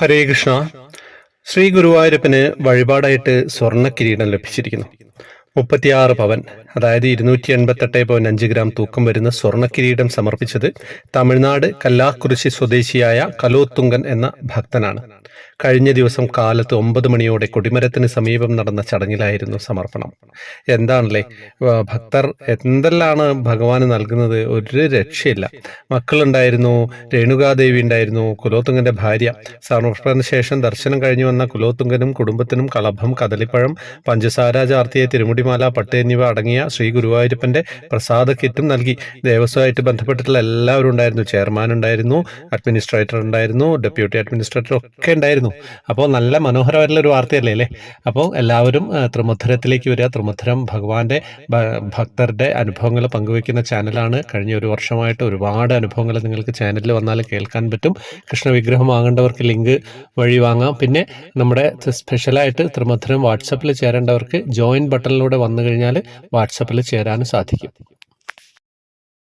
ഹരേ കൃഷ്ണ. ശ്രീ ഗുരുവായൂരപ്പന് വഴിപാടായിട്ട് സ്വർണ കിരീടം ലഭിച്ചിരിക്കുന്നു. മുപ്പത്തിയാറ് പവൻ അതായത് ഇരുന്നൂറ്റി എൺപത്തെട്ട് പോയിന്റ് അഞ്ച് ഗ്രാം തൂക്കം വരുന്ന സ്വർണ കിരീടം സമർപ്പിച്ചത് തമിഴ്നാട് കല്ലാക്കുറിശി സ്വദേശിയായ കലോത്തുങ്കൻ എന്ന ഭക്തനാണ്. കഴിഞ്ഞ ദിവസം കാലത്ത് ഒമ്പത് മണിയോടെ കൊടിമരത്തിന് സമീപം നടന്ന ചടങ്ങിലായിരുന്നു സമർപ്പണം. എന്താണല്ലേ? ഭക്തർ എന്തെല്ലാണ് ഭഗവാന് നൽകുന്നത്? ഒരു രക്ഷയില്ല. മക്കളുണ്ടായിരുന്നു രേണുകാദേവി ഉണ്ടായിരുന്നു കുലോത്തുങ്കന്റെ ഭാര്യ. സമർപ്പണ ശേഷം ദർശനം കഴിഞ്ഞു വന്ന കുലോത്തുങ്കനും കുടുംബത്തിനും കളഭം കദളിപ്പഴം പഞ്ചസാര ചാർത്തിയ തിരുമുടിമാല പട്ട് എന്നിവ അടങ്ങിയ ശ്രീ ഗുരുവായൂരപ്പന്റെ പ്രസാദ കിറ്റും നൽകി. ദേവസ്വമായിട്ട് ബന്ധപ്പെട്ടിട്ടുള്ള എല്ലാവരും ഉണ്ടായിരുന്നു. ചെയർമാൻ ഉണ്ടായിരുന്നു അഡ്മിനിസ്ട്രേറ്റർ ഉണ്ടായിരുന്നു ഡെപ്യൂട്ടി അഡ്മിനിസ്ട്രേറ്റർ ഒക്കെ ഉണ്ടായിരുന്നു. അപ്പോൾ നല്ല മനോഹരമായിട്ടുള്ള ഒരു വാർത്തയല്ലേ അല്ലേ? അപ്പോൾ എല്ലാവരും ത്രിമുദ്ധരത്തിലേക്ക് വരിക. ത്രിമുദ്ധരം ഭഗവാന്റെ ഭക്തരുടെ അനുഭവങ്ങൾ പങ്കുവയ്ക്കുന്ന ചാനലാണ്. കഴിഞ്ഞ ഒരു വർഷമായിട്ട് ഒരുപാട് അനുഭവങ്ങൾ നിങ്ങൾക്ക് ചാനലിൽ വന്നാൽ കേൾക്കാൻ പറ്റും. കൃഷ്ണ വിഗ്രഹം വാങ്ങേണ്ടവർക്ക് ലിങ്ക് വഴി വാങ്ങാം. പിന്നെ നമ്മുടെ സ്പെഷ്യലായിട്ട് ത്രിമധുരം വാട്സപ്പിൽ ചേരേണ്ടവർക്ക് ജോയിൻ ബട്ടണിലൂടെ വന്നു കഴിഞ്ഞാൽ വാട്സപ്പിൽ ചേരാനും സാധിക്കും.